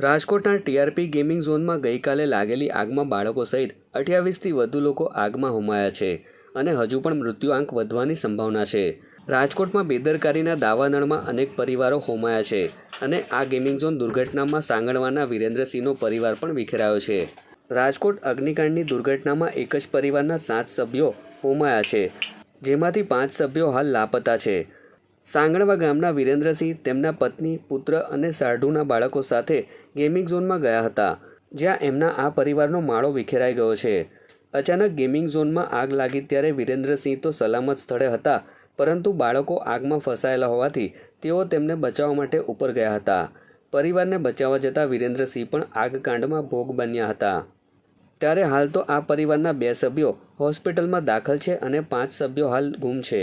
રાજકોટના TRP gaming ઝોનમાં ગઈકાલે લાગેલી આગમાં બાળકો સહિત અઠ્યાવીસથી વધુ લોકો આગમાં હોમાયા છે અને હજુ પણ મૃત્યુઆંક વધવાની સંભાવના છે. રાજકોટમાં બેદરકારીના દાવાનળમાં અનેક પરિવારો હોમાયા છે અને આ ગેમિંગ ઝોન દુર્ઘટનામાં સાંગણવાના વિરેન્દ્રસિંહનો પરિવાર પણ વિખેરાયો છે. રાજકોટ અગ્નિકાંડની દુર્ઘટનામાં એક જ પરિવારના સાત સભ્યો હોમાયા છે, જેમાંથી પાંચ સભ્યો હાલ લાપતા છે. સાંગણવા ગામના વિરેન્દ્રસિંહ તેમના પત્ની, પુત્ર અને સાઢુના બાળકો સાથે ગેમિંગ ઝોનમાં ગયા હતા, જ્યાં એમના આ પરિવારનો માળો વિખેરાઈ ગયો છે. અચાનક ગેમિંગ ઝોનમાં આગ લાગી ત્યારે વિરેન્દ્રસિંહ તો સલામત સ્થળે હતા, પરંતુ બાળકો આગમાં ફસાયેલા હોવાથી તેઓ તેમને બચાવવા માટે ઉપર ગયા હતા. પરિવારને બચાવવા જતાં વિરેન્દ્રસિંહ પણ આગકાંડમાં ભોગ બન્યા હતા. ત્યારે હાલ તો આ પરિવારના બે સભ્યો હોસ્પિટલમાં દાખલ છે અને પાંચ સભ્યો હાલ ગુમ છે.